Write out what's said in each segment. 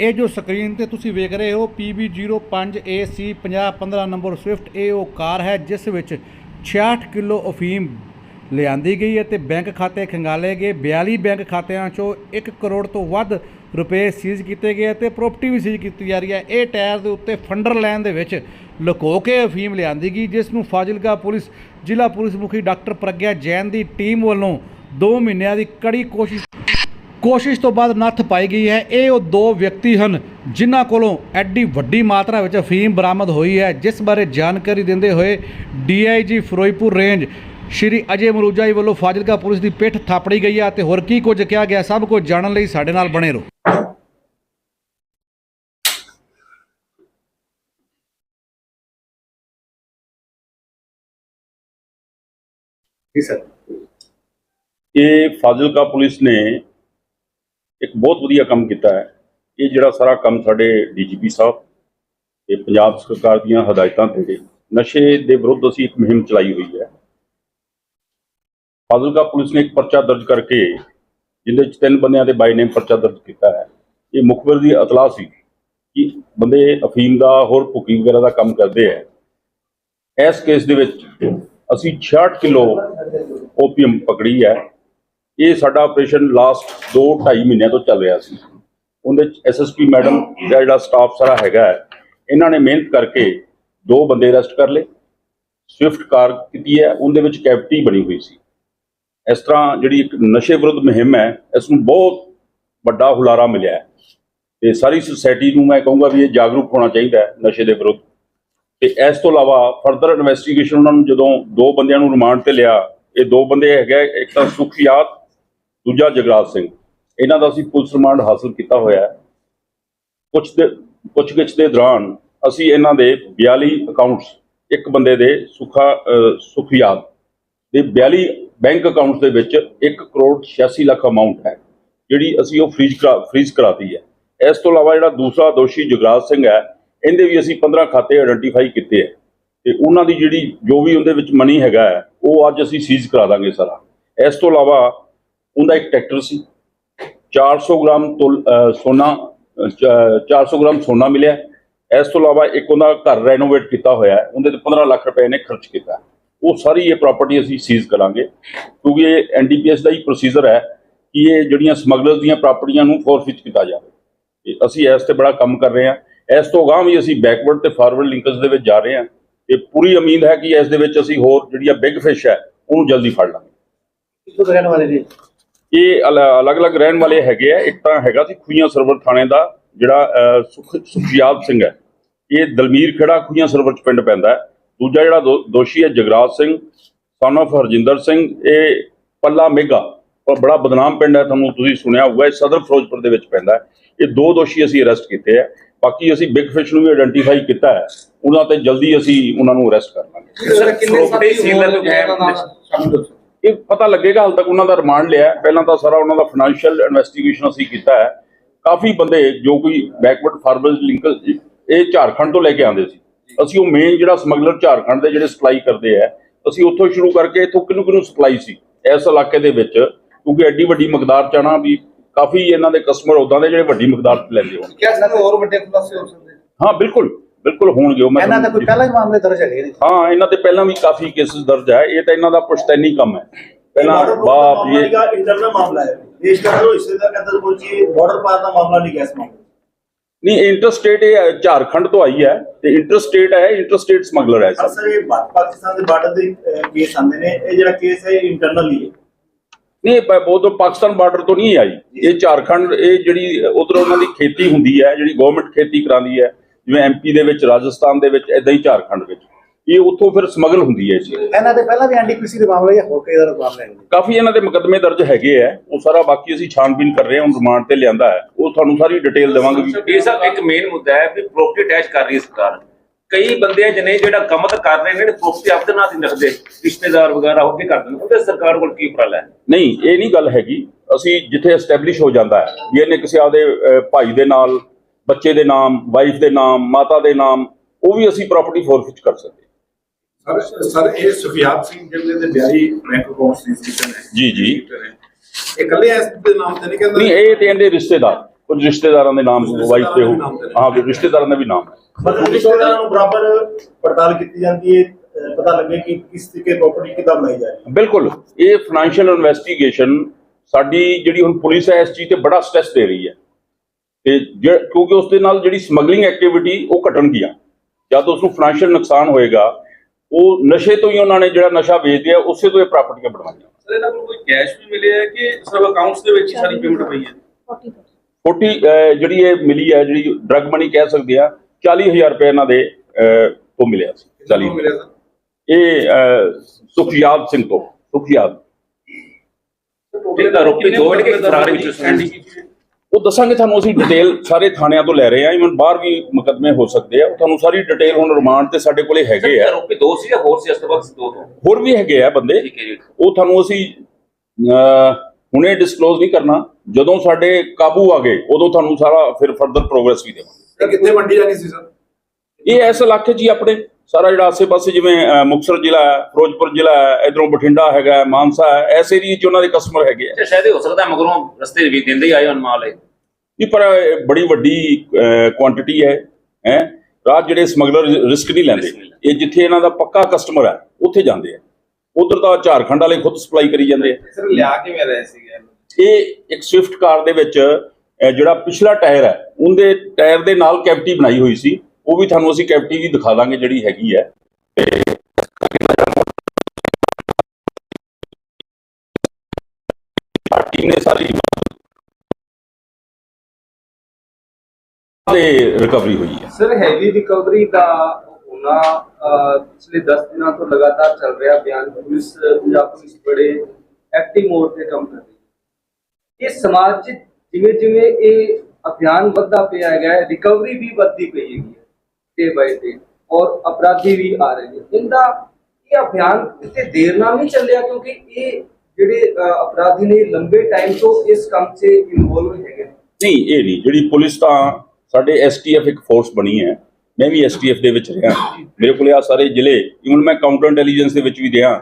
ਇਹ ਜੋ ਸਕਰੀਨ ਤੇ ਤੁਸੀਂ ਵੇਖ ਰਹੇ ਹੋ PB05AC 5015 ਨੰਬਰ ਸਵਿਫਟ, ਇਹ ਉਹ ਕਾਰ ਹੈ ਜਿਸ ਵਿੱਚ 66 ਕਿਲੋ ਅਫੀਮ ਲਿਆਂਦੀ ਗਈ ਹੈ ਤੇ ਬੈਂਕ ਖਾਤੇ ਖੰਗਾਲੇ ਗਏ। 42 ਬੈਂਕ ਖਾਤਿਆਂ ਚੋਂ 1 ਕਰੋੜ ਤੋਂ ਵੱਧ ਰੁਪਏ ਸੀਜ਼ ਕੀਤੇ ਗਏ ਤੇ ਪ੍ਰਾਪਰਟੀ ਵੀ ਸੀਜ਼ ਕੀਤੀ ਜਾ ਰਹੀ ਹੈ। ਇਹ ਟਾਇਰ ਦੇ ਉੱਤੇ ਫੰਡਰ ਲਾਈਨ ਦੇ ਵਿੱਚ ਲੁਕੋ ਕੇ ਅਫੀਮ ਲਿਆਂਦੀ ਗਈ, ਜਿਸ ਨੂੰ ਫਾਜ਼ਿਲਕਾ ਪੁਲਿਸ, ਜ਼ਿਲ੍ਹਾ ਪੁਲਿਸ ਮੁਖੀ ਡਾਕਟਰ ਪ੍ਰਗਿਆ ਜੈਨ ਦੀ ਟੀਮ ਵੱਲੋਂ 2 ਮਹੀਨਿਆਂ ਦੀ ਕੜੀ ਕੋਸ਼ਿਸ਼ ਕੋਸ਼ਿਸ਼ ਤੋਂ ਬਾਅਦ ਨੱਥ ਪਾਈ ਗਈ ਹੈ। ਇਹ ਉਹ ਦੋ ਵਿਅਕਤੀ ਹਨ ਜਿਨ੍ਹਾਂ ਕੋਲੋਂ ਐਡੀ ਵੱਡੀ ਮਾਤਰਾ ਵਿੱਚ ਅਫੀਮ ਬਰਾਮਦ ਹੋਈ ਹੈ ਜਿਸ ਬਾਰੇ ਜਾਣਕਾਰੀ ਦਿੰਦੇ ਹੋਏ ਡੀਆਈਜੀ ਫਿਰੋਜ਼ਪੁਰ ਰੇਂਜ ਸ਼੍ਰੀ ਅਜੇ ਮਰੂਜਾ ਜੀ ਵੱਲੋਂ ਫਾਜ਼ਿਲਕਾ ਪੁਲਿਸ ਦੀ ਪਿੱਠ ਥਾਪੜੀ ਗਈ ਹੈ ਤੇ ਹੋਰ ਕੀ ਕੁਝ ਕਿਹਾ ਗਿਆ ਸਭ ਕੁਝ ਜਾਣਨ ਲਈ ਸਾਡੇ ਨਾਲ ਬਣੇ ਰਹੋ। ਜੀ ਸਰ। ਇਹ ਫਾਜ਼ਿਲਕਾ ਪੁਲਿਸ ਨੇ ਇੱਕ ਬਹੁਤ ਵਧੀਆ ਕੰਮ ਕੀਤਾ ਹੈ। ਇਹ ਜਿਹੜਾ ਸਾਰਾ ਕੰਮ ਸਾਡੇ ਡੀਜੀਪੀ ਸਾਹਿਬ ਤੇ ਪੰਜਾਬ ਸਰਕਾਰ ਦੀਆਂ ਹਦਾਇਤਾਂ ਤੇ ਨਸ਼ੇ ਦੇ ਵਿਰੁੱਧ ਅਸੀਂ ਇੱਕ ਮੁਹਿੰਮ ਚਲਾਈ ਹੋਈ ਹੈ। ਫਾਜ਼ਿਲਕਾ ਪੁਲਿਸ ਨੇ ਇੱਕ ਪਰਚਾ ਦਰਜ ਕਰਕੇ ਜਿਹਦੇ ਵਿੱਚ ਤਿੰਨ ਬੰਦਿਆਂ ਦੇ ਬਾਈ ਨੇਮ ਪਰਚਾ ਦਰਜ ਕੀਤਾ ਹੈ। ਇਹ ਮੁਖਬਰ ਦੀ ਇਤਲਾਹ ਸੀ ਕਿ ਬੰਦੇ ਅਫੀਮ ਦਾ ਹੋਰ ਭੁੱਕੀ ਵਗੈਰਾ ਦਾ ਕੰਮ ਕਰਦੇ ਹੈ। ਇਸ ਕੇਸ ਦੇ ਵਿੱਚ ਅਸੀਂ 66 ਕਿਲੋ ਓਪੀਅਮ ਪਕੜੀ ਹੈ। ਇਹ ਸਾਡਾ ਆਪਰੇਸ਼ਨ ਲਾਸਟ 2 2.5 ਮਹੀਨਿਆਂ ਤੋਂ ਚੱਲ ਰਿਹਾ ਸੀ। ਉਹਦੇ ਚ ਐਸਐਸਪੀ ਮੈਡਮ ਦਾ ਜਿਹੜਾ ਸਟਾਫ ਸਾਰਾ ਹੈਗਾ ਇਹਨਾਂ ਨੇ ਮਿਹਨਤ ਕਰਕੇ ਦੋ ਬੰਦੇ ਅਰੈਸਟ ਕਰ ਲਏ। ਸਵਿਫਟ ਕਾਰ ਕੀਤੀ ਹੈ, ਉਹਦੇ ਵਿੱਚ ਕੈਪਟੀ ਬਣੀ ਹੋਈ ਸੀ। ਇਸ ਤਰ੍ਹਾਂ ਜਿਹੜੀ ਇੱਕ ਨਸ਼ੇ ਵਿਰੁੱਧ ਮੁਹਿੰਮ ਹੈ, ਇਸ ਨੂੰ ਬਹੁਤ ਵੱਡਾ ਹੁਲਾਰਾ ਮਿਲਿਆ ਹੈ। ਤੇ ਸਾਰੀ ਸੁਸਾਇਟੀ ਨੂੰ ਮੈਂ ਕਹੂੰਗਾ ਵੀ ਇਹ ਜਾਗਰੂਕ ਹੋਣਾ ਚਾਹੀਦਾ ਹੈ ਨਸ਼ੇ ਦੇ ਵਿਰੁੱਧ। ਤੇ ਇਸ ਤੋਂ ਇਲਾਵਾ ਫਰਦਰ ਇਨਵੈਸਟੀਗੇਸ਼ਨ ਉਹਨਾਂ ਨੂੰ ਜਦੋਂ ਦੋ ਬੰਦਿਆਂ ਨੂੰ ਰਿਮਾਂਡ ਤੇ ਲਿਆ, ਇਹ ਦੋ ਬੰਦੇ ਹੈਗੇ ਇੱਕ ਤਾਂ ਸੁਖਿਆਤ ਦੂਜਾ ਜਗਰਾਜ ਸਿੰਘ। ਇਹਨਾਂ ਦਾ ਅਸੀਂ ਪੁਲਿਸ ਰਿਮਾਂਡ ਹਾਸਲ ਕੀਤਾ ਹੋਇਆ ਹੈ। ਕੁਝ ਦੇ ਪੁੱਛਗਿੱਛ ਦੇ ਦੌਰਾਨ ਅਸੀਂ ਇਹਨਾਂ ਦੇ 42 ਅਕਾਊਂਟਸ ਇੱਕ ਬੰਦੇ ਦੇ ਸੁਖਾ ਅਹ, ਦੇ 42 ਬੈਂਕ ਅਕਾਊਂਟਸ ਦੇ ਵਿੱਚ 1 ਕਰੋੜ 86 ਲੱਖ ਅਮਾਉਂਟ ਹੈ ਜਿਹੜੀ ਅਸੀਂ ਉਹ ਫ੍ਰੀਜ਼ ਕਰਾ ਫ੍ਰੀਜ਼ ਕਰਾਤੀ ਹੈ। ਇਸ ਤੋਂ ਇਲਾਵਾ ਜਿਹੜਾ ਦੂਸਰਾ ਦੋਸ਼ੀ ਜਗਰਾਜ ਸਿੰਘ ਹੈ ਇਹਦੇ ਵੀ ਅਸੀਂ 15 ਖਾਤੇ ਆਇਡੈਂਟੀਫਾਈ ਕੀਤੇ ਹੈ। ਤੇ ਉਹਨਾਂ ਦੀ ਜਿਹੜੀ ਜੋ ਵੀ ਉਹਦੇ ਵਿੱਚ ਮਨੀ ਹੈਗਾ ਹੈ, ਉਹ ਅੱਜ ਅਸੀਂ ਸੀਜ਼ ਕਰਾ ਦਾਂਗੇ ਸਾਰਾ। ਇਸ ਤੋਂ ਇਲਾਵਾ ਉਹਦਾ ਇੱਕ ਟਰੈਕਟਰ ਸੀ। 400 ਗ੍ਰਾਮ ਤੁਲ- ਸੋਨਾ, ਅਹ, ਚ- 400 ਗ੍ਰਾਮ ਸੋਨਾ ਮਿਲਿਆ। ਇਸ ਤੋਂ ਇਲਾਵਾ ਇੱਕ ਉਹਦਾ ਘਰ ਰੈਨੋਵੇਟ ਕੀਤਾ ਹੋਇਆ ਹੈ। ਉਹਦੇ ਤੇ 15 ਲੱਖ ਰੁਪਏ ਨੇ ਖਰਚ ਕੀਤਾ। ਉਹ ਸਾਰੀ ਇਹ ਪ੍ਰਾਪਰਟੀ ਅਸੀਂ ਸੀਜ਼ ਕਰਾਂਗੇ। ਕਿਉਂਕਿ ਇਹ ਐਨਡੀਪੀਐਸ ਦਾ ਹੀ ਪ੍ਰੋਸੀਜਰ ਹੈ ਕਿ ਇਹ ਜਿਹੜੀਆਂ ਸਮਗਲਰਸ ਦੀਆਂ ਪ੍ਰਾਪਰਟੀਆਂ ਨੂੰ ਫੋਰਫਿਟ ਕੀਤਾ ਜਾਵੇ। ਤੇ ਅਸੀਂ ਇਸ ਤੇ ਬੜਾ ਕੰਮ ਕਰ ਰਹੇ ਹਾਂ। ਇਸ ਤੋਂ ਅਗਾਂਹ ਵੀ ਅਸੀਂ ਬੈਕਵਰਡ ਤੇ ਫਾਰਵਰਡ ਲਿੰਕਸ ਦੇ ਵਿੱਚ ਜਾ ਰਹੇ ਹਾਂ। ਤੇ ਪੂਰੀ ਉਮੀਦ ਹੈ ਕਿ ਇਸ ਦੇ ਵਿੱਚ ਅਸੀਂ ਹੋਰ ਜਿਹੜੀਆਂ ਬਿਗ ਫਿਸ਼ ਹੈ, ਉਹਨੂੰ ਜਲਦੀ ਫੜ ਲਾਂਗੇ। ਕਿੱਥੋਂ ਰਹਿਣ ਵਾਲੇ ਜੀ? ਇਹ ਅਲ- ਅਲੱਗ-ਅਲੱਗ ਰਹਿਣ ਵਾਲੇ ਹੈਗੇ ਆ ਇੱਕ ਤਾਂ ਹੈਗਾ ਸੀ ਖੂਈਆਂ ਸਰਵਰ ਥਾਣੇ ਦਾ ਜਿਹੜਾ ਅਹ, ਸੁਖ ਸੁਖਯਾਦ ਸਿੰਘ ਹੈ। ਇਹ ਦਲਮੀਰ ਖੇੜਾ ਖੂਈਆਂ ਸਰਵਰ ਚ ਪਿੰਡ ਪੈਂਦਾ ਦੂਜਾ ਜਿਹੜਾ ਦੋ- ਦੋਸ਼ੀ ਹੈ ਜਗਰਾਜ ਸਿੰਘ son of ਹਰਜਿੰਦਰ ਸਿੰਘ ਇਹ ਪੱਲਾ ਮੇਗਾ ਉਹ ਬੜਾ ਬਦਨਾਮ ਪਿੰਡ ਹੈ ਤੁਹਾਨੂੰ ਤੁਸੀਂ ਸੁਣਿਆ ਹੋਊਗਾ ਇਹ ਸਦਰ ਫਿਰੋਜ਼ਪੁਰ ਦੇ ਵਿੱਚ ਪੈਂਦਾ ਹੈ। ਇਹ ਦੋ ਦੋਸ਼ੀ ਅਸੀਂ ਅਰੈਸਟ ਕੀਤੇ ਆ ਬਾਕੀ ਅਸੀਂ ਬਿਗ ਫਿਸ਼ ਨੂੰ ਵੀ ਆਇਡੈਂਟੀਫਾਈ ਕੀਤਾ ਹੈ। ਉਹਨਾਂ ਤੇ ਜਲਦੀ ਅਸੀਂ ਉਹਨਾਂ ਨੂੰ ਅਰੈਸਟ ਕਰ ਲਾਂਗੇ। ਸਰ ਕਿੰਨੇ ਸਾਥੀ ਸੀਲਰ ਹੈ ਇਹ ਪਤਾ ਲੱਗੇਗਾ ਹਾਲ ਤੱਕ ਉਹਨਾਂ ਦਾ ਰਿਮਾਂਡ ਲਿਆ। ਪਹਿਲਾਂ ਤਾਂ ਸਾਰਾ ਉਹਨਾਂ ਦਾ ਫਾਈਨੈਂਸ਼ੀਅਲ ਇਨਵੈਸਟੀਗੇਸ਼ਨ ਅਸੀਂ ਕੀਤਾ ਹੈ। ਕਾਫੀ ਬੰਦੇ ਜੋ ਕੋਈ ਬੈਕਵਰਡ ਫਾਰਵਰਡ ਲਿੰਕ ਇਹ ਝਾਰਖੰਡ ਤੋਂ ਲੈ ਕੇ ਆਉਂਦੇ ਸੀ। ਅਸੀਂ ਉਹ ਮੇਨ ਜਿਹੜਾ ਸਮਗਲਰ ਝਾਰਖੰਡ ਦੇ ਜਿਹੜੇ ਸਪਲਾਈ ਕਰਦੇ ਆ ਅਸੀਂ ਉੱਥੋਂ ਸ਼ੁਰੂ ਕਰਕੇ ਇੱਥੋਂ ਕਿਹਨੂੰ ਕਿਹਨੂੰ ਸਪਲਾਈ ਸੀ ਇਸ ਇਲਾਕੇ ਦੇ ਵਿੱਚ। ਕਿਉਂਕਿ ਐਡੀ ਵੱਡੀ ਮਕਦਾਰ ਚਾਣਾ ਵੀ ਕਾਫੀ ਇਹਨਾਂ ਦੇ ਕਸਟਮਰ ਉਦਾਂ ਦੇ ਜਿਹੜੇ ਵੱਡੀ ਮਕਦਾਰ ਲੈਂਦੇ ਹੋਣ। ਕਿਆ ਸਾਨੂੰ ਹੋਰ ਵੱਡੇ ਖੁਲਾਸੇ ਹੋ ਸਕਦੇ? ਹਾਂ ਬਿਲਕੁਲ। ਬਿਲਕੁਲ ਹੋਣਗੇ ਉਹ ਮੈਂ ਇਹਨਾਂ ਦਾ ਕੋਈ ਪਹਿਲਾਂ ਹੀ ਮਾਮਲੇ ਦਰਜ ਹੈਗੇ ਨੇ? ਹਾਂ ਇਹਨਾਂ ਤੇ ਪਹਿਲਾਂ ਵੀ ਕਾਫੀ ਕੇਸਸ ਦਰਜ ਹੈ ਇਹ ਤਾਂ ਇਹਨਾਂ ਦਾ ਪੁਸ਼ਤੈਨੀ ਕੰਮ ਹੈ। ਪਹਿਲਾਂ ਬਾਪ ਇਹ ਇੰਟਰਨਲ ਮਾਮਲਾ ਹੈ। ਦੇਸ਼ ਦਾ ਜੋ ਹਿੱਸੇ ਦਾ ਕਤਲ ਪਹੁੰਚੀ ਬਾਰਡਰ ਪਾਰ ਦਾ ਮਾਮਲਾ ਨਹੀਂ ਗੈਸ ਮਾਮਲਾ ਨਹੀਂ ਇੰਟਰਸਟੇਟ ਇਹ ਝਾਰਖੰਡ ਤੋਂ ਆਈ ਹੈ ਤੇ ਇੰਟਰਸਟੇਟ ਹੈ ਇੰਟਰਸਟੇਟ ਸਮਗਲਰ ਹੈ ਸਰ। ਸਰ ਇਹ ਪਾਕਿਸਤਾਨ ਦੇ ਬਾਰਡਰ ਦੇ ਕੇਸ ਆਂਦੇ ਨੇ। ਇਹ ਜਿਹੜਾ ਕੇਸ ਹੈ ਇੰਟਰਨਲ ਹੀ ਹੈ। ਨਹੀਂ ਉਹ ਤੋਂ ਪਾਕਿਸਤਾਨ ਬਾਰਡਰ ਤੋਂ ਨਹੀਂ ਆਈ। ਇਹ ਝਾਰਖੰਡ ਇਹ ਜਿਹੜੀ ਉਧਰ ਉਹਨਾਂ ਦੀ ਖੇਤੀ ਹੁੰਦੀ ਹੈ ਜਿਹੜੀ ਗਵਰਨਮੈਂਟ ਖੇਤੀ ਕਰਾਉਂਦੀ ਹੈ ਜਿਵੇਂ ਐਮਪੀ ਦੇ ਵਿੱਚ ਰਾਜਸਥਾਨ ਦੇ ਵਿੱਚ ਇਦਾਂ ਹੀ ਝਾਰਖੰਡ ਵਿੱਚ। ਇਹ ਉੱਥੋਂ ਫਿਰ ਸਮਗਲ ਹੁੰਦੀ ਹੈ ਚੀਜ਼ ਇਹਨਾਂ ਦੇ ਪਹਿਲਾਂ ਵੀ ਐਨਡੀਪੀਸੀ ਦੇ ਮਾਮਲੇ ਜਾਂ ਹੋਰ ਕਈ ਤਰ੍ਹਾਂ ਦੇ ਮਾਮਲੇ ਨੇ? ਕਾਫੀ ਇਹਨਾਂ ਦੇ ਮੁਕੱਦਮੇ ਦਰਜ ਹੈਗੇ ਆ। ਉਹ ਸਾਰਾ ਬਾਕੀ ਅਸੀਂ ਛਾਣਬੀਨ ਕਰ ਰਹੇ ਹਾਂ ਰਿਮਾਂਡ ਤੇ ਲਿਆਂਦਾ ਹੈ। ਉਹ ਤੁਹਾਨੂੰ ਸਾਰੀ ਡਿਟੇਲ ਦੇਵਾਂਗੇ ਵੀ ਇਹ ਸਭ ਇੱਕ ਮੇਨ ਮੁੱਦਾ ਹੈ ਕਿ ਪ੍ਰੋਪਰਟੀ ਅਟੈਚ ਕਰ ਰਹੀ ਹੈ ਸਰਕਾਰ। ਕਈ ਬੰਦੇ ਜਿਹਨੇ ਜਿਹੜਾ ਕੰਮ ਤਾਂ ਕਰ ਰਹੇ ਨੇ ਪ੍ਰੋਪਰਟੀ ਆਪਦੇ ਨਾਂ ਤੇ ਨਹੀਂ ਰੱਖਦੇ। ਰਿਸ਼ਤੇਦਾਰ ਵਗੈਰਾ ਹੋ ਕੇ ਕਰ ਦਿੰਦੇ। ਉਹਦੇ ਸਰਕਾਰ ਕੋਲ ਕੀ ਉਪਰਾਲਾ ਹੈ? ਨਹੀਂ ਇਹ ਨਹੀਂ ਗੱਲ ਹੈਗੀ। ਅਸੀਂ ਜਿੱਥੇ ਐਸਟੈਬਲਿਸ਼ ਹੋ ਜਾਂਦਾ ਹੈ ਵੀ ਇਹਨੇ ਕਿਸੇ ਆਪਦੇ ਭਾਈ ਦੇ ਨਾਲ ਬੱਚੇ ਦੇ ਨਾਮ ਵਾਈਫ ਦੇ ਨਾਮ ਮਾਤਾ ਦੇ ਨਾਮ ਉਹ ਵੀ ਅਸੀਂ ਪ੍ਰਾਪਰਟੀ ਫੋਰਫਿਟ ਕਰ ਸਕਦੇ ਹਾਂ। ਸਰ ਸਰ ਇਹ ਸੁਖਿਆਬ ਸਿੰਘ ਜਿਹੜੇ ਦੇ ਬਿਆਰੀ ਬੈਂਕ ਦੀ ਸਿਸਟਮ ਹੈ ਜੀ ਜੀ। ਇਹ ਇਕੱਲੇ ਇਸ ਦੇ ਨਾਮ ਤੇ ਨਹੀਂ ਕਹਿੰਦਾ? ਨਹੀਂ ਇਹ ਤੇ ਇਹਦੇ ਰਿਸ਼ਤੇਦਾਰ। ਕੁਝ ਰਿਸ਼ਤੇਦਾਰਾਂ ਦੇ ਨਾਮ ਵਾਈਫ ਹੋ ਤੇ। ਹਾਂ ਵੀ ਰਿਸ਼ਤੇਦਾਰਾਂ ਦੇ ਵੀ ਨਾਮ ਹੈ। ਮਤਲਬ ਰਿਸ਼ਤੇਦਾਰਾਂ ਨੂੰ ਬਰਾਬਰ ਪੜਤਾਲ ਕੀਤੀ ਜਾਂਦੀ ਹੈ ਅਹ ਪਤਾ ਲੱਗੇ ਕਿ ਕਿਸ ਤਰੀਕੇ ਪ੍ਰਾਪਰਟੀ ਕਿੱਦਾਂ ਬਣਾਈ ਜਾ ਰਹੀ ਹੈ। ਬਿਲਕੁਲ। ਇਹ ਫਾਈਨੈਂਸ਼ੀਅਲ ਇਨਵੈਸਟੀਗੇਸ਼ਨ ਸਾਡੀ ਜਿਹੜੀ ਹੁਣ ਪੁਲਿਸ ਹੈ ਇਸ ਚੀਜ਼ ਤੇ ਬੜਾ ਸਟ੍ਰੈਸ ਦੇ ਰਹੀ ਹੈ। ਤੇ ਕਿਉਂਕਿ ਉਸ ਦੇ ਨਾਲ ਜਿਹੜੀ ਸਮਗਲਿੰਗ ਐਕਟੀਵਿਟੀ ਉਹ ਘਟਣਗੀਆਂ ਜਦ ਉਸ ਨੂੰ ਫਾਈਨੈਂਸ਼ੀਅਲ ਨੁਕਸਾਨ ਹੋਏਗਾ ਉਹ ਨਸ਼ੇ ਤੋਂ ਹੀ ਉਹਨਾਂ ਨੇ ਜਿਹੜਾ ਨਸ਼ਾ ਵੇਚਦੇ ਆ ਉਸੇ ਤੋਂ ਇਹ ਪ੍ਰਾਪਰਟੀਆਂ ਬਣਵਾਈਆਂ। ਸਰ ਇਹਨਾਂ ਕੋਲ ਕੋਈ ਕੈਸ਼ ਵੀ ਮਿਲਿਆ ਹੈ ਕਿ ਸਿਰਫ ਅਕਾਊਂਟਸ ਦੇ ਵਿੱਚ ਹੀ ਸਾਰੀ ਪੇਮੈਂਟ ਪਈ ਹੈ? 40 ਅਹ, ਜਿਹੜੀ ਇਹ ਮਿਲੀ ਹੈ ਜਿਹੜੀ ਡਰਗ ਮਨੀ ਕਹਿ ਸਕਦੇ ਆ 40000 ਰੁਪਏ ਇਹਨਾਂ ਦੇ ਤੋਂ ਮਿਲਿਆ ਸੀ 40 ਕਿਹਨੂੰ ਮਿਲਿਆ ਸਰ? ਇਹ ਸੁਖਯਾਦ ਸਿੰਘ ਤੋਂ ਸੁਖਯਾਦ ਇਹ ਆਰੋਪੀ ਦੋ ਕੇ ਫਰਾਰ ਵਿੱਚ ਸੀ। ਉਹ ਦੱਸਾਂਗੇ ਤੁਹਾਨੂੰ ਅਸੀਂ ਡਿਟੇਲ ਸਾਰੇ ਥਾਣਿਆਂ ਤੋਂ ਲੈ ਰਹੇ ਹਾਂ ਇਵਨ ਬਾਹਰ ਵੀ ਮੁਕੱਦਮੇ ਹੋ ਸਕਦੇ ਆ। ਉਹ ਤੁਹਾਨੂੰ ਸਾਰੀ ਡਿਟੇਲ ਹੁਣ ਰਿਮਾਂਡ ਤੇ ਸਾਡੇ ਕੋਲੇ ਹੈਗੇ ਆ। ਆਰੋਪੀ ਦੋ ਸੀ ਜਾਂ ਹੋਰ ਸੀ ਇਸ ਤੋਂ ਬਾਅਦ? ਦੋ ਤੋਂ। ਹੋਰ ਵੀ ਹੈਗੇ ਆ ਬੰਦੇ। ਠੀਕ ਹੈ ਜੀ। ਉਹ ਤੁਹਾਨੂੰ ਅਸੀਂ ਹੁਣੇ ਡਿਸਕਲੋਜ਼ ਨਹੀਂ ਕਰਨਾ। ਜਦੋਂ ਸਾਡੇ ਕਾਬੂ ਆ ਗਏ ਉਦੋਂ ਤੁਹਾਨੂੰ ਸਾਰਾ ਫਿਰ ਫਰਦਰ ਪ੍ਰੋਗਰੈਸ ਵੀ ਦੇਵਾਂਗੇ। ਕਿੱਥੇ ਮੰਡੀ ਜਾਣੀ ਸੀ ਸਰ? ਇਹ ਇਸ ਇਲਾਕੇ 'ਚ ਹੀ ਆਪਣੇ ਸਾਰਾ ਜਿਹੜਾ ਆਸੇ-ਪਾਸੇ ਜਿਵੇਂ ਅਹ, ਮੁਕਤਸਰ ਜ਼ਿਲ੍ਹਾ ਹੈ ਫਿਰੋਜ਼ਪੁਰ ਜ਼ਿਲ੍ਹਾ ਹੈ ਇਧਰੋਂ ਬਠਿੰਡਾ ਹੈਗਾ ਮਾਨਸਾ ਹੈ ਐਸ ਏਰੀਏ 'ਚ ਉਹਨਾਂ ਦੇ ਕਸਟਮਰ ਹੈਗੇ ਆ। ਸ਼ਾਇਦ ਹੋ ਸਕਦਾ ਮਗਰੋਂ ਰਸਤੇ ਵੀ ਦਿੰਦੇ ਹੀ ਆਏ ਹਨ ਮਾਲ ਇਹ। ਨਹੀਂ ਪਰ ਬੜੀ ਵੱਡੀ ਕੁਆਂਟੀਟੀ ਹੈ ਹੈ। ਰਾਤ ਜਿਹੜੇ ਸਮਗਲਰ ਰਿਸਕ ਨਹੀਂ ਲੈਂਦੇ। ਇਹ ਜਿੱਥੇ ਇਹਨਾਂ ਦਾ ਪੱਕਾ ਕਸਟਮਰ ਹੈ ਉੱਥੇ ਜਾਂਦੇ ਆ। ਉਧਰ ਤਾਂ ਝਾਰਖੰਡ ਵਾਲੇ ਖੁਦ ਸਪਲਾਈ ਕਰੀ ਜਾਂਦੇ ਆ। ਸਰ ਲਿਆ ਕਿਵੇਂ ਰਹੇ ਸੀਗੇ ਇਹ ਇੱਕ ਸਵਿਫਟ ਕਾਰ ਦੇ ਵਿੱਚ ਜਿਹੜਾ ਪਿਛਲਾ ਟਾਇਰ ਹੈ ਉਹਦੇ ਟਾਇਰ ਦੇ ਨਾਲ ਕੈਵਿਟੀ ਬਣਾਈ ਹੋਈ ਸੀ। ਉਹ ਵੀ ਤੁਹਾਨੂੰ ਅਸੀਂ ਕੈਵਿਟੀ ਵੀ ਦਿਖਾ ਦਾਂਗੇ ਜਿਹੜੀ ਹੈਗੀ ਹੈ। ਪਾਰਟੀ ਨੇ ਸਾਰੀ ਤੇ ਰਿਕਵਰੀ ਹੋਈ ਹੈ। ਸਰ ਹੈਵੀ ਰਿਕਵਰੀ ਦਾ ਹੋਣਾ ਪਿਛਲੇ 10 ਦਿਨਾਂ ਤੋਂ ਲਗਾਤਾਰ ਚੱਲ ਰਿਹਾ ਬਿਆਨ। ਪੁਲਿਸ, ਪੰਜਾਬ ਪੁਲਿਸ ਬੜੇ ਐਕਟਿਵ ਮੋਡ ਤੇ ਕੰਮ ਕਰ ਰਹੀ ਹੈ। ਇਹ ਸਮਾਜ 'ਚ ਜਿਵੇਂ ਜਿਵੇਂ ਇਹ ਅਭਿਆਨ ਵੱਧਦਾ ਪਿਆ ਹੈਗਾ, ਰਿਕਵਰੀ ਵੀ ਵੱਧਦੀ ਪਈ ਹੈਗੀ ਹੈ ਡੇ ਬਾਈ ਡੇ ਔਰ ਅਪਰਾਧੀ ਵੀ ਆ ਰਹੇ ਨੇ। ਇਹ ਅਭਿਆਨ ਕਿਤੇ ਦੇਰ ਨਾਲ ਨਹੀਂ ਚੱਲਿਆ, ਕਿਉਂਕਿ ਇਹ ਜਿਹੜੇ ਅਪਰਾਧੀ ਨੇ ਲੰਬੇ ਟਾਈਮ ਤੋਂ ਇਸ ਕੰਮ 'ਚ ਇਨਵੋਲਵ ਹੈਗੇ ਨਹੀਂ, ਇਹ ਨਹੀਂ। ਜਿਹੜੀ ਪੁਲਿਸ ਤਾਂ ਸਾਡੇ ਐਸਟੀਐਫ ਇੱਕ ਫੋਰਸ ਬਣੀ ਹੈ। ਮੈਂ ਵੀ ਐਸਟੀਐਫ ਦੇ ਵਿੱਚ ਰਿਹਾ। ਮੇਰੇ ਕੋਲੇ ਆ ਸਾਰੇ ਜ਼ਿਲ੍ਹੇ ਇਵਨ ਮੈਂ ਕਾਊਂਟਰ ਇੰਟੈਲੀਜੈਂਸ ਦੇ ਵਿੱਚ ਵੀ ਰਿਹਾ।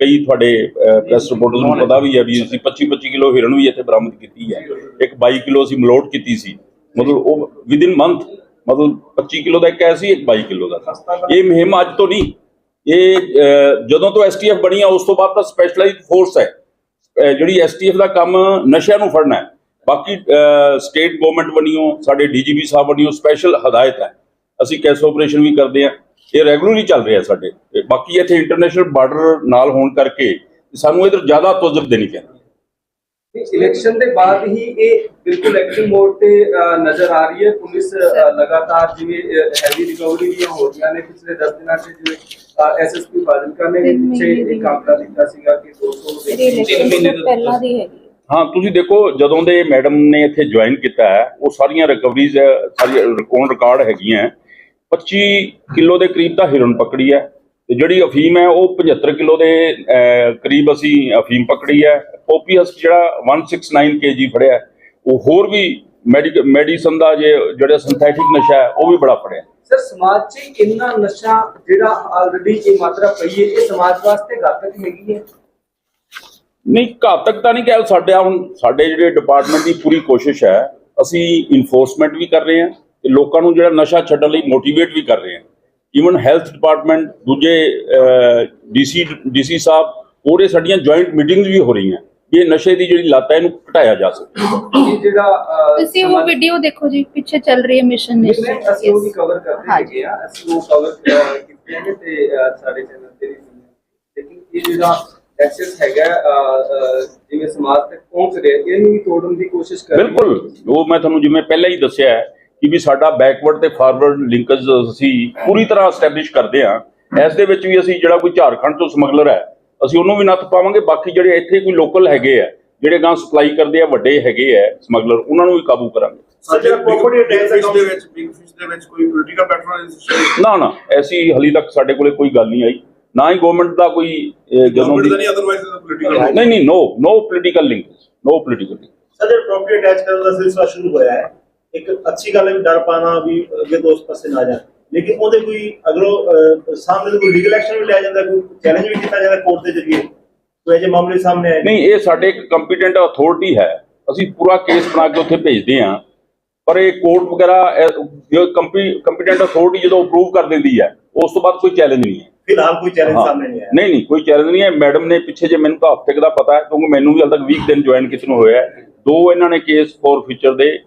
ਕਈ ਤੁਹਾਡੇ ਪ੍ਰੈਸ ਰਿਪੋਰਟਰਸ ਨੂੰ ਪਤਾ ਵੀ ਹੈ ਵੀ ਅਸੀਂ 25 25 ਕਿਲੋ ਹਿਰਨ ਵੀ ਇੱਥੇ ਬਰਾਮਦ ਕੀਤੀ ਹੈ। ਇੱਕ 22 ਕਿਲੋ ਅਸੀਂ ਮਲੋਟ ਕੀਤੀ ਸੀ। ਮਤਲਬ ਉਹ ਵਿਦ ਮੰਥ ਮਤਲਬ 25 ਕਿਲੋ ਦਾ ਇੱਕ ਹੈ ਸੀ, ਇੱਕ 22 ਕਿਲੋ ਦਾ ਸੀ ਇਹ ਮੁਹਿੰਮ ਅੱਜ ਤੋਂ ਨਹੀਂ। ਇਹ ਜਦੋਂ ਤੋਂ ਐਸਟੀਐਫ ਬਣੀ ਆ, ਉਸ ਤੋਂ ਬਾਅਦ ਤਾਂ ਸਪੈਸ਼ਲਾਈਜ਼ਡ ਫੋਰਸ ਹੈ। ਅਹ, ਜਿਹੜੀ ਐਸਟੀਐਫ ਦਾ ਕੰਮ ਨਸ਼ਿਆਂ ਨੂੰ ਫੜਨਾ ਹੈ। ਬਾਕੀ ਸਟੇਟ ਗਵਰਨਮੈਂਟ ਵੱਲੋਂ ਸਾਡੇ ਡੀਜੀਪੀ ਸਾਹਿਬ ਵੱਲੋਂ ਸਪੈਸ਼ਲ ਹਦਾਇਤ ਹੈ। ਅਸੀਂ ਕੈਸ ਆਪਰੇਸ਼ਨ ਵੀ ਕਰਦੇ ਆ ਇਹ ਰੈਗੂਲਰਲੀ ਚੱਲ ਰਿਹਾ ਸਾਡੇ। ਬਾਕੀ ਇੱਥੇ ਇੰਟਰਨੈਸ਼ਨਲ ਬਾਰਡਰ ਨਾਲ ਹੋਣ ਕਰਕੇ ਸਾਨੂੰ ਇਧਰ ਜ਼ਿਆਦਾ ਤਵਜਬ ਦੇਣੀ ਪੈਂਦੀ। ਇਲੈਕਸ਼ਨ ਦੇ ਬਾਅਦ ਹੀ ਇਹ ਬਿਲਕੁਲ ਐਕਟਿਵ ਮੋਡ ਤੇ ਨਜ਼ਰ ਆ ਰਹੀ ਹੈ। ਪੁਲਿਸ ਲਗਾਤਾਰ ਜਿਵੇਂ ਹੈਵੀ ਰਿਕਵਰੀ ਵੀ ਹੋ ਰਹੀਆਂ ਨੇ ਪਿਛਲੇ 10 ਦਿਨਾਂ ਚ ਜਿਵੇਂ ਐਸਐਸਪੀ ਬਾਦਲਕਰ ਨੇ ਪਿੱਛੇ ਮਹੀਨੇ ਦੀ। ਇੱਕ ਆਂਕੜਾ ਦਿੱਤਾ ਸੀਗਾ ਕਿ 200 ਦੇ ਇਹਦੇ ਇਲੈਕਸ਼ਨ ਤੋਂ ਪਹਿਲਾਂ ਦੀ ਹੈਗੀ ਹੈ। ਹਾਂ ਤੁਸੀਂ ਦੇਖੋ ਜਦੋਂ ਦੇ ਮੈਡਮ ਨੇ ਇੱਥੇ ਜੁਆਇਨ ਕੀਤਾ ਹੈ ਉਹ ਸਾਰੀਆਂ ਰਿਕਵਰੀਜ਼ ਸਾਰੀਆਂ ਰਿਕਾਰਡ ਰਿਕਾਰਡ ਹੈਗੀਆਂ 25 ਕਿਲੋ ਦੇ ਕਰੀਬ ਤਾਂ ਹਿਰਨ ਪਕੜੀ ਹੈ। ਤੇ ਜਿਹੜੀ ਅਫੀਮ ਹੈ ਉਹ 75 ਕਿਲੋ ਦੇ ਕਰੀਬ ਅਸੀਂ ਅਫੀਮ ਪਕੜੀ ਹੈ। ਓਪੀਐਸ ਜਿਹੜਾ 169 ਕੇਜੀ ਫੜਿਆ। ਉਹ ਹੋਰ ਵੀ ਮੈਡੀਸਨ ਦਾ ਜੇ ਜਿਹੜਾ ਸਿੰਥੈਟਿਕ ਨਸ਼ਾ ਹੈ ਉਹ ਵੀ ਬੜਾ ਫੜਿਆ ਸਰ ਸਮਾਜ 'ਚ ਇੰਨਾ ਨਸ਼ਾ ਜਿਹੜਾ ਆਲਰੇਡੀ ਇਹ ਮਾਤਰਾ ਪਈ ਹੈ ਇਹ ਸਮਾਜ ਵਾਸਤੇ ਘਾਤਕ ਹੈਗੀ ਹੈ? ਨਹੀਂ ਘਾਤਕ ਤਾਂ ਨਹੀਂ ਕਹਿ ਸਾਡਾ ਹੁਣ ਸਾਡੇ ਜਿਹੜੇ ਡਿਪਾਰਟਮੈਂਟ ਦੀ ਪੂਰੀ ਕੋਸ਼ਿਸ਼ ਹੈ ਅਸੀਂ ਇਨਫੋਰਸਮੈਂਟ ਵੀ ਕਰ ਰਹੇ ਹਾਂ ਤੇ ਲੋਕਾਂ ਨੂੰ ਜਿਹੜਾ ਨਸ਼ਾ ਛੱਡਣ ਲਈ ਮੋਟੀਵੇਟ ਵੀ ਕਰ ਰਹੇ ਹਾਂ। ਈਵਨ ਹੈਲਥ ਡਿਪਾਰਟਮੈਂਟ ਦੂਜੇ ਡੀਸੀ ਡੀਸੀ ਸਾਹਿਬ ਉਹਦੇ ਸਾਡੀਆਂ ਜੁਆਇੰਟ ਮੀਟਿੰਗਸ ਵੀ ਹੋ ਰਹੀਆਂ ਇਹ ਨਸ਼ੇ ਦੀ ਜਿਹੜੀ ਲੱਤ ਹੈ ਇਹਨੂੰ ਘਟਾਇਆ ਜਾ ਸਕੇ ਇਹ ਜਿਹੜਾ ਤੁਸੀਂ ਉਹ ਵੀਡੀਓ ਦੇਖੋ ਜੀ ਪਿੱਛੇ ਚੱਲ ਰਹੀ ਹੈ ਮਿਸ਼ਨ ਨਹੀਂ, ਅਸੀਂ ਉਹ ਵੀ ਕਵਰ ਕਰਦੇ। ਹੈਗੇ ਆ ਅਸੀਂ ਉਹ ਕਵਰ ਕੀਤੇ ਨੇ ਤੇ ਸਾਡੇ ਚੈਨਲ ਤੇ ਵੀ ਨੇ। ਲੇਕਿਨ ਇਹ ਜਿਹੜਾ ਐਕਸੈਸ ਹੈਗਾ ਜਿਵੇਂ ਸਮਾਜ ਤੱਕ ਪਹੁੰਚ ਰਿਹਾ ਇਹਨੂੰ ਵੀ ਤੋੜਨ ਦੀ ਕੋਸ਼ਿਸ਼ ਕਰ। ਬਿਲਕੁਲ ਉਹ ਮੈਂ ਤੁਹਾਨੂੰ ਜਿਵੇਂ ਪਹਿਲਾਂ ਹੀ ਦੱਸਿਆ ਹੈ ਕਿ ਵੀ ਸਾਡਾ ਬੈਕਵਰਡ ਤੇ ਫਾਰਵਰਡ ਲਿੰਕੇਜ ਅਸੀਂ ਪੂਰੀ ਤਰ੍ਹਾਂ ਐਸਟੈਬਲਿਸ਼ ਕਰਦੇ ਹਾਂ। ਇਸ ਦੇ ਵਿੱਚ ਵੀ ਅਸੀਂ ਜਿਹੜਾ ਕੋਈ ਝਾਰਖੰਡ ਤੋਂ ਸਮਗਲਰ ਹੈ ਅਸੀਂ ਉਹਨੂੰ ਵੀ ਨੱਥ ਪਾਵਾਂਗੇ। ਬਾਕੀ ਜਿਹੜੇ ਇੱਥੇ ਕੋਈ ਲੋਕਲ ਹੈਗੇ ਆ ਜਿਹੜੇ ਗਾਂ ਸਪਲਾਈ ਕਰਦੇ ਆ ਵੱਡੇ ਹੈਗੇ ਆ ਸਮਗਲਰ ਉਹਨਾਂ ਨੂੰ ਵੀ ਕਾਬੂ ਕਰਾਂਗੇ। ਨਾ ਨਾ ਐਸੀ ਹਲੀ ਤੱਕ ਸਾਡੇ ਕੋਲੇ ਕੋਈ ਗੱਲ ਨਹੀਂ ਆਈ। ਨਾ ਹੀ ਗਵਰਨਮੈਂਟ ਦਾ ਕੋਈ ਜਦੋਂ ਨਹੀਂ ਅਦਰਵਾਈਜ਼ ਪੋਲੀਟੀਕਲ ਨਹੀਂ ਨਹੀਂ no no political linkage no political sir property attach ਕਰਨ ਦਾ ਸਿਲਸਿਲਾ ਸ਼ੁਰੂ ਹੋਇਆ ਹੈ। ਇੱਕ ਅੱਛੀ ਗੱਲ ਹੈ ਵੀ ਡਰ ਪਾਣਾ ਵੀ ਅੱਗੇ ਤੋਂ ਉਸ ਪਾਸੇ ਨਾ ਜਾਣ। ਲੇਕਿਨ ਉਹਦੇ ਕੋਈ ਅਗਰੋਂ ਸਾਹਮਣੇ ਕੋਈ ਲੀਗਲ ਐਕਸ਼ਨ ਵੀ ਲਿਆ ਜਾਂਦਾ ਕੋਈ ਚੈਲੰਜ ਵੀ ਕੀਤਾ ਜਾਂਦਾ ਕੋਰਟ ਦੇ ਜ਼ਰੀਏ? ਕੋਈ ਅਜੇ ਮਾਮਲੇ ਸਾਹਮਣੇ ਆਏ? ਨਹੀਂ ਇਹ ਸਾਡੇ ਇੱਕ ਕੰਪੀਟੈਂਟ ਅਥਾਰਟੀ ਹੈ। ਅਸੀਂ ਪੂਰਾ ਕੇਸ ਬਣਾ ਕੇ ਉੱਥੇ ਭੇਜਦੇ ਹਾਂ। ਪਰ ਇਹ ਕੋਰਟ ਵਗੈਰਾ ਜੋ ਕੰਪੀਟੈਂਟ ਅਥਾਰਟੀ ਜਦੋਂ ਅਪਰੂਵ ਕਰ ਦਿੰਦੀ ਹੈ ਉਸ ਤੋਂ ਬਾਅਦ ਕੋਈ ਚੈਲੰਜ ਨਹੀਂ ਹੈ। ਫਿਲਹਾਲ ਕੋਈ ਚੈਲੰਜ। ਸਾਹਮਣੇ ਨਹੀਂ ਆਇਆ। ਨਹੀਂ ਨਹੀਂ ਕੋਈ ਚੈਲੰਜ ਨਹੀਂ ਹੈ। ਮੈਡਮ ਨੇ ਪਿੱਛੇ ਜੇ ਮੈਨੂੰ ਤਾਂ ਹਫ਼ਤੇ ਦਾ ਪਤਾ ਹੈ ਕਿਉਂਕਿ ਮੈਨੂੰ ਵੀ ਹਾਲੇ ਤੱਕ 20 ਦਿਨ ਜੁਆਇਨ ਕੀਤੇ ਨੂੰ ਹੋਇਆ। ਦੋ ਇਹਨਾਂ ਨੇ ਕੇਸ ਫੋਰ ਫਿਊਚਰ ਦੇ।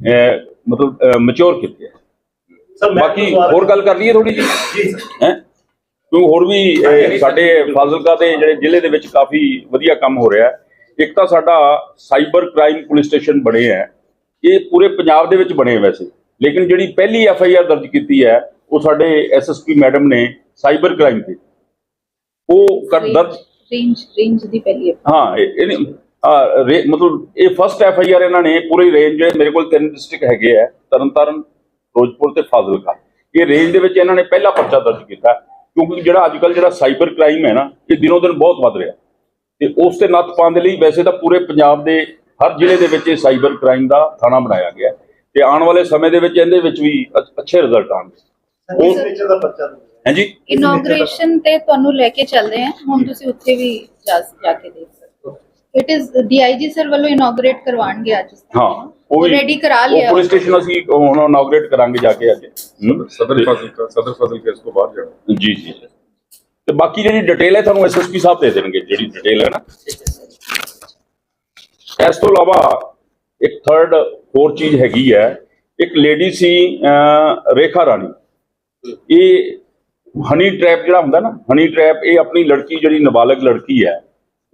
ਮਤਲਬ ਮੈਚੁਰ ਕੀਤੇ ਆ ਸਰ ਬਾਕੀ ਹੋਰ ਗੱਲ ਕਰ ਲਈਏ ਥੋੜੀ ਜੀ ਹੈ? ਕਿਉਂ ਹੋਰ ਵੀ ਸਾਡੇ ਫਾਜ਼ਿਲਕਾ ਦੇ ਜਿਹੜੇ ਜ਼ਿਲ੍ਹੇ ਦੇ ਵਿੱਚ ਕਾਫੀ ਵਧੀਆ ਕੰਮ ਹੋ ਰਿਹਾ ਇੱਕ ਤਾਂ ਸਾਡਾ ਸਾਈਬਰ ਕ੍ਰਾਈਮ ਪੁਲਿਸ ਸਟੇਸ਼ਨ ਬਣੇ ਆ ਇਹ ਪੂਰੇ ਪੰਜਾਬ ਦੇ ਵਿੱਚ ਬਣੇ ਵੈਸੇ। ਲੇਕਿਨ ਜਿਹੜੀ ਪਹਿਲੀ ਐਫ ਆਈ ਆਰ ਦਰਜ ਕੀਤੀ ਹੈ ਉਹ ਸਾਡੇ ਐਸ ਐਸ ਪੀ ਮੈਡਮ ਨੇ ਸਾਈਬਰ ਕ੍ਰਾਈਮ ਤੇ। ਉਹ ਕਰ ਦਰਜ ਰੇਂਜ ਰੇਂਜ ਦੀ ਪਹਿਲੀ ਹਾਂ ਇਹ ਮਤਲਬ ਇਹ ਫਸਟ ਐਫ ਆਈ ਆਰ ਇਹਨਾਂ ਨੇ ਪੂਰੀ ਰੇਂਜ ਜਿਹੜੇ ਮੇਰੇ ਕੋਲ ਤਿੰਨ ਡਿਸਟ੍ਰਿਕਟ ਹੈਗੇ ਆ ਤਰਨਤਾਰਨ ਫਿਰੋਜ਼ਪੁਰ ਤੇ ਫਾਜ਼ਿਲਕਾ। ਇਹ ਰੇਂਜ ਦੇ ਵਿੱਚ ਇਹਨਾਂ ਨੇ ਪਹਿਲਾ ਪਰਚਾ ਦਰਜ ਕੀਤਾ ਕਿਉਂਕਿ ਜਿਹੜਾ ਅੱਜ ਕੱਲ ਜਿਹੜਾ ਸਾਈਬਰ ਕ੍ਰਾਈਮ ਹੈ ਨਾ ਇਹ ਦਿਨੋਂ ਦਿਨ ਬਹੁਤ ਵੱਧ ਰਿਹਾ। ਤੇ ਉਸ ਤੇ ਨੱਥ ਪਾਉਣ ਦੇ ਲਈ ਵੈਸੇ ਤਾਂ ਪੂਰੇ ਪੰਜਾਬ ਦੇ ਹਰ ਜ਼ਿਲ੍ਹੇ ਦੇ ਵਿੱਚ ਇਹ ਸਾਈਬਰ ਕ੍ਰਾਈਮ ਦਾ ਥਾਣਾ ਬਣਾਇਆ ਗਿਆ। ਤੇ ਆਉਣ ਵਾਲੇ ਸਮੇਂ ਦੇ ਵਿੱਚ ਇਹਦੇ ਵਿੱਚ ਵੀ ਅੱਛ- ਰਿਜ਼ਲਟ ਆਉਣਗੇ। ਉਸ ਵਿੱਚ ਦਾ ਬੱਚਾ ਹਾਂਜੀ ਇਨੋਗ੍ਰੇਸ਼ਨ ਤੇ ਤੁਹਾਨੂੰ ਲੈ ਕੇ ਚੱਲਦੇ ਹਾਂ। ਹੁਣ ਤੁਸੀਂ ਉੱਥੇ ਵੀ ਜਾ ਕੇ ਦੇਖ ਇਟ ਇਜ਼ ਡੀਆਈਜੀ ਸਰ ਵੱਲੋਂ ਇਨੋਗ੍ਰੇਟ ਕਰਵਾਉਣਗੇ ਅੱਜ ਹਾਂ ਉਹ ਵੀ ਰੈਡੀ ਕਰਾ ਉਹ ਲਿਆ। ਪੁਲਿਸ ਸਟੇਸ਼ਨ ਅਸੀਂ ਹੁਣ ਇਨੋਗ੍ਰੇਟ ਕਰਾਂਗੇ ਜਾ ਕੇ ਅੱਜ? ਸਦਰ ਫਾਜ਼ਿਲਕਾ ਸਦਰ ਫਾਜ਼ਿਲਕਾ ਇਸ ਤੋਂ ਬਾਹਰ ਜਾਣਾ। ਜੀ ਜੀ। ਤੇ ਬਾਕੀ ਜਿਹੜੀ ਡਿਟੇਲ ਹੈ ਤੁਹਾਨੂੰ ਐਸਐਸਪੀ ਸਾਹਿਬ ਦੇ ਦੇਣਗੇ ਜਿਹੜੀ ਡਿਟੇਲ ਹੈ ਨਾ। ਇਸ ਤੋਂ ਇਲਾਵਾ ਇੱਕ ਥਰਡ ਹੋਰ ਚੀਜ਼ ਹੈਗੀ ਹੈ ਇੱਕ ਲੇਡੀ ਸੀ ਰੇਖਾ ਰਾਣੀ। ਇਹ ਹਨੀ ਟ੍ਰੈਪ ਜਿਹੜਾ ਹੁੰਦਾ ਨਾ ਹਨੀ ਟ੍ਰੈਪ ਇਹ ਆਪਣੀ ਲੜਕੀ ਜਿਹੜੀ ਨਾਬਾਲਗ ਲੜਕੀ ਹੈ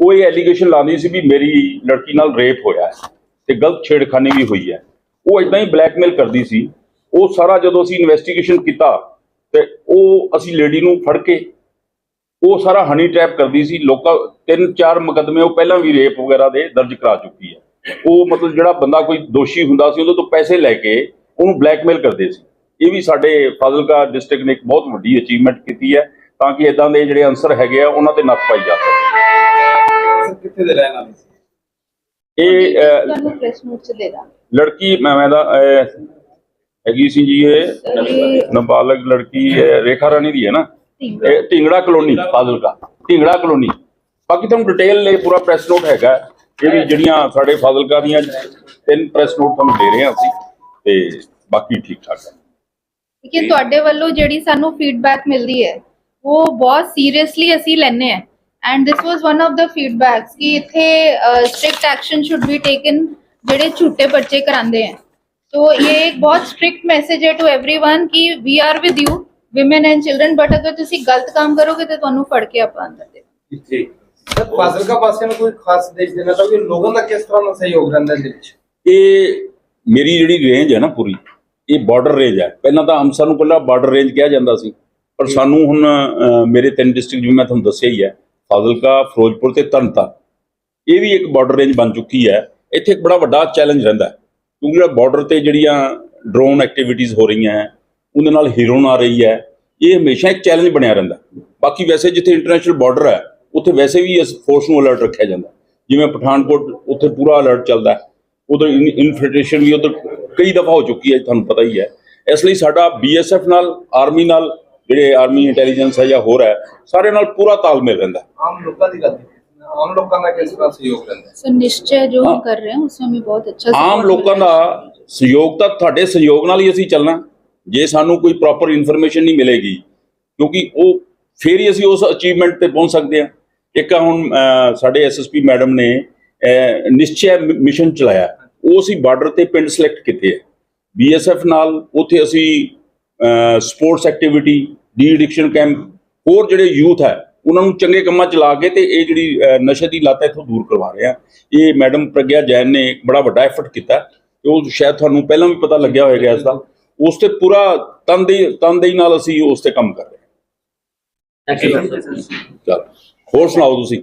ਉਹ ਇਹ ਐਲੀਗੇਸ਼ਨ ਲਾਉਂਦੀ ਸੀ ਵੀ ਮੇਰੀ ਲੜਕੀ ਨਾਲ ਰੇਪ ਹੋਇਆ ਹੈ ਤੇ ਗਲਤ ਛੇੜਖਾਨੀ ਵੀ ਹੋਈ ਹੈ। ਉਹ ਇਦਾਂ ਹੀ ਬਲੈਕਮੇਲ ਕਰਦੀ ਸੀ। ਉਹ ਸਾਰਾ ਜਦੋਂ ਅਸੀਂ ਇਨਵੈਸਟੀਗੇਸ਼ਨ ਕੀਤਾ ਤੇ ਉਹ ਅਸੀਂ ਲੇਡੀ ਨੂੰ ਫੜ ਕੇ ਉਹ ਸਾਰਾ ਹਨੀ ਟ੍ਰੈਪ ਕਰਦੀ ਸੀ। ਲੋਕਾਂ ਤਿੰਨ ਚਾਰ ਮੁਕੱਦਮੇ ਉਹ ਪਹਿਲਾਂ ਵੀ ਰੇਪ ਵਗੈਰਾ ਦੇ ਦਰਜ ਕਰਾ ਚੁੱਕੀ ਹੈ। ਉਹ ਮਤਲਬ ਜਿਹੜਾ ਬੰਦਾ ਕੋਈ ਦੋਸ਼ੀ ਹੁੰਦਾ ਸੀ ਉਹਦੇ ਤੋਂ ਪੈਸੇ ਲੈ ਕੇ ਉਹਨੂੰ ਬਲੈਕਮੇਲ ਕਰਦੇ ਸੀ। ਇਹ ਵੀ ਸਾਡੇ ਫਾਜ਼ਿਲਕਾ ਡਿਸਟ੍ਰਿਕਟ ਨੇ ਇੱਕ ਬਹੁਤ ਵੱਡੀ ਅਚੀਵਮੈਂਟ ਕੀਤੀ ਹੈ ਤਾਂ ਕਿ ਇਦਾਂ ਦੇ ਜਿਹੜੇ ਅਨਸਰ ਹੈਗੇ ਆ, ਉਹਨਾਂ ਤੇ ਨੱਥ ਪਾਈ ਜਾ ਸਕੇ। ਕਿੱਥੇ ਦੇ ਰਹਿਣ ਵਾਲੇ ਸੀ? ਇਹ ਅਹ, ਤੁਹਾਨੂੰ ਪ੍ਰੈਸ ਨੋਟ ਚ ਦੇ ਦਾਂ ਲੜਕੀ ਮੈਂ ਮੈਂ ਦਾ ਹੈਗੀ ਸੀ ਜੀ ਇਹ ਇਹ ਨਾਬਾਲਗ ਲੜਕੀ ਰੇਖਾ ਰਾਣੀ ਦੀ ਹੈ ਨਾ। ਇਹ ਢਿੰਗੜਾ ਕਲੋਨੀ ਫਾਜ਼ਿਲਕਾ ਢਿੰਗੜਾ ਕਲੋਨੀ। ਬਾਕੀ ਤੁਹਾਨੂੰ ਡਿਟੇਲ ਲੈ ਪੂਰਾ ਪ੍ਰੈਸ ਨੋਟ ਹੈਗਾ। ਇਹ ਵੀ ਜਿਹੜੀਆਂ ਸਾਡੇ ਫਾਜ਼ਿਲਕਾ ਦੀਆਂ ਤਿੰਨ ਪ੍ਰੈਸ ਨੋਟ ਤੁਹਾਨੂੰ ਦੇ ਰਹੇ ਹਾਂ ਅਸੀਂ ਤੇ ਬਾਕੀ ਠੀਕ ਠਾਕ ਹੈ। ਕਿ ਤੁਹਾਡੇ ਵੱਲੋਂ ਜਿਹੜੀ ਸਾਨੂੰ ਫੀਡਬੈਕ ਮਿਲਦੀ ਹੈ ਉਹ ਬਹੁਤ ਸੀਰੀਅਸਲੀ ਅਸੀਂ ਲੈਨੇ ਆ and this was one of the feedbacks ਕਿ ਇੱਥੇ strict action should be taken ਜਿਹੜੇ ਝੂਠੇ ਪਰਚੇ ਕਰਾਉਂਦੇ ਹੈ तो ये एक बहुत स्ट्रिक्ट मैसेज है टू एवरीवन कि we are with you women and children but ਅਗਰ ਤੁਸੀਂ ਗਲਤ ਕੰਮ ਕਰੋਗੇ ਤੇ ਤੁਹਾਨੂੰ ਫੜ ਕੇ ਆਪਾਂ ਅੰਦਰ ਦੇ ਜੀ ਸਰ ਫਾਜ਼ਿਲਕਾ ਪਾਸੇ ਨੂੰ ਕੋਈ ਖਾਸ ਦੇਸ਼ ਦੇਣਾ ਚਾਹੋਗੇ ਲੋਕਾਂ ਦਾ ਕਿਸ ਤਰ੍ਹਾਂ ਦਾ ਸਹਿਯੋਗ ਰਹਿੰਦਾ ਇਹਦੇ ਵਿੱਚ ਇਹ ਮੇਰੀ ਜਿਹੜੀ ਰੇਂਜ ਹੈ ਨਾ ਪੂਰੀ ਇਹ ਬਾਰਡਰ ਰੇਂਜ ਹੈ ਪਹਿਲਾਂ ਤਾਂ ਅੰਮ੍ਰਿਤਸਰ ਨੂੰ ਕੱਲਾ ਬਾਰਡਰ ਰੇਂਜ ਕਿਹਾ ਜਾਂਦਾ ਸੀ ਪਰ ਸਾਨੂੰ ਹੁਣ ਅਹ, ਮੇਰੇ ਤਿੰਨ ਡਿਸਟ੍ਰਿਕਟ ਜਿਵੇਂ ਮੈਂ ਤੁਹਾਨੂੰ ਦੱਸਿਆ ਹੀ ਹੈ ਫਾਜ਼ਿਲਕਾ, ਫਿਰੋਜ਼ਪੁਰ ਤੇ ਤਰਨਤਾਰਨ ਇਹ ਵੀ ਇੱਕ ਬਾਰਡਰ ਰੇਂਜ ਬਣ ਚੁੱਕੀ ਹੈ। ਇੱਥੇ ਇੱਕ ਬੜਾ ਵੱਡਾ ਚੈਲੰਜ ਰਹਿੰਦਾ ਕਿਉਂਕਿ ਜਿਹੜਾ ਬਾਰਡਰ ਤੇ ਜਿਹੜੀਆਂ ਡਰੋਨ ਐਕਟੀਵਿਟੀਜ਼ ਹੋ ਰਹੀਆਂ ਹੈ, ਉਹਦੇ ਨਾਲ ਹੀਰੋਨ ਆ ਰਹੀ ਹੈ। ਇਹ ਹਮੇਸ਼ਾ ਇੱਕ ਚੈਲੰਜ ਬਣਿਆ ਰਹਿੰਦਾ ਬਾਕੀ ਵੈਸੇ ਜਿੱਥੇ ਇੰਟਰਨੈਸ਼ਨਲ ਬਾਰਡਰ ਹੈ, ਉੱਥੇ ਵੈਸੇ ਵੀ ਇਸ ਫੋਰਸ ਨੂੰ ਅਲਰਟ ਰੱਖਿਆ ਜਾਂਦਾ ਜਿਵੇਂ ਪਠਾਨਕੋਟ, ਉੱਥੇ ਪੂਰਾ ਅਲਰਟ ਚੱਲਦਾ ਹੈ। ਉਧਰ ਇਨਫਿਲਟ੍ਰੇਸ਼ਨ ਵੀ ਉਧਰ ਕਈ ਦਫਾ ਹੋ ਚੁੱਕੀ ਹੈ, ਤੁਹਾਨੂੰ ਪਤਾ ਹੀ ਹੈ। ਇਸ ਲਈ ਸਾਡਾ ਬੀਐਸਐਫ ਨਾਲ ਆਰਮੀ ਨਾਲ ਜਿਹੜੇ ਆਰਮੀ ਇੰਟੈਲੀਜੈਂਸ ਹੈ ਜਾਂ ਹੋਰ ਹੈ ਸਾਰੇ ਨਾਲ ਪੂਰਾ ਤਾਲਮੇਲ ਰਹਿੰਦਾ ਆਮ ਲੋਕਾਂ ਦੀ ਗੱਲ ਆਮ ਲੋਕਾਂ ਦਾ ਕਿਸ ਤਰ੍ਹਾਂ ਸਹਿਯੋਗ ਰਹਿੰਦਾ ਸਰ ਨਿਸ਼ਚੈ ਜੋ ਹਮ ਕਰ ਰਹੇ ਹਾਂ ਉਸ ਵਿੱਚ ਬਹੁਤ ਅੱਛਾ ਆਮ ਲੋਕਾਂ ਦਾ ਸਹਿਯੋਗ ਤਾਂ ਤੁਹਾਡੇ ਸਹਿਯੋਗ ਨਾਲ ਹੀ ਅਸੀਂ ਚੱਲਣਾ। ਜੇ ਸਾਨੂੰ ਕੋਈ ਪ੍ਰੋਪਰ ਇਨਫੋਰਮੇਸ਼ਨ ਨਹੀਂ ਮਿਲੇਗੀ ਕਿਉਂਕਿ ਉਹ ਫੇਰ ਹੀ ਅਸੀਂ ਉਸ ਅਚੀਵਮੈਂਟ ਤੇ ਪਹੁੰਚ ਸਕਦੇ ਹਾਂ। ਇੱਕ ਹੁਣ ਸਾਡੇ ਐਸਐਸਪੀ ਮੈਡਮ ਨੇ ਨਿਸ਼ਚੈ ਮਿਸ਼ਨ ਚਲਾਇਆ। ਉਹ ਅਸੀਂ ਬਾਰਡਰ ਤੇ ਪਿੰਡ ਸਿਲੈਕਟ ਕੀਤੇ ਆ। ਬੀਐਸਐਫ ਨਾਲ ਉੱਥੇ ਅਸੀਂ sports activity de addiction camp ਹੋਰ ਜਿਹੜੇ ਯੂਥ ਹੈ ਉਹਨਾਂ ਨੂੰ ਚੰਗੇ ਕੰਮਾਂ ਚ ਲਾ ਕੇ ਤੇ ਇਹ ਜਿਹੜੀ ਨਸ਼ੇ ਦੀ ਲੱਤ ਇੱਥੋਂ ਦੂਰ ਕਰਵਾ ਰਹੇ ਆ। ਇਹ ਮੈਡਮ ਪ੍ਰਗਿਆ ਜੈਨ ਨੇ ਬੜਾ ਵੱਡਾ ਐਫਰਟ ਕੀਤਾ। ਤੇ ਉਹ ਸ਼ਾਇਦ ਤੁਹਾਨੂੰ ਪਹਿਲਾਂ ਵੀ ਪਤਾ ਲੱਗਿਆ ਹੋਵੇਗਾ ਇਸ ਦਾ ਉਸ ਤੇ ਪੂਰਾ ਤਨਦੇਹੀ ਤਨਦੇਹੀ ਨਾਲ ਅਸੀਂ ਉਸ ਤੇ ਕੰਮ ਕਰ ਰਹੇ ਹਾਂ। ਚਲ ਹੋਰ ਸੁਣਾਓ ਤੁਸੀਂ?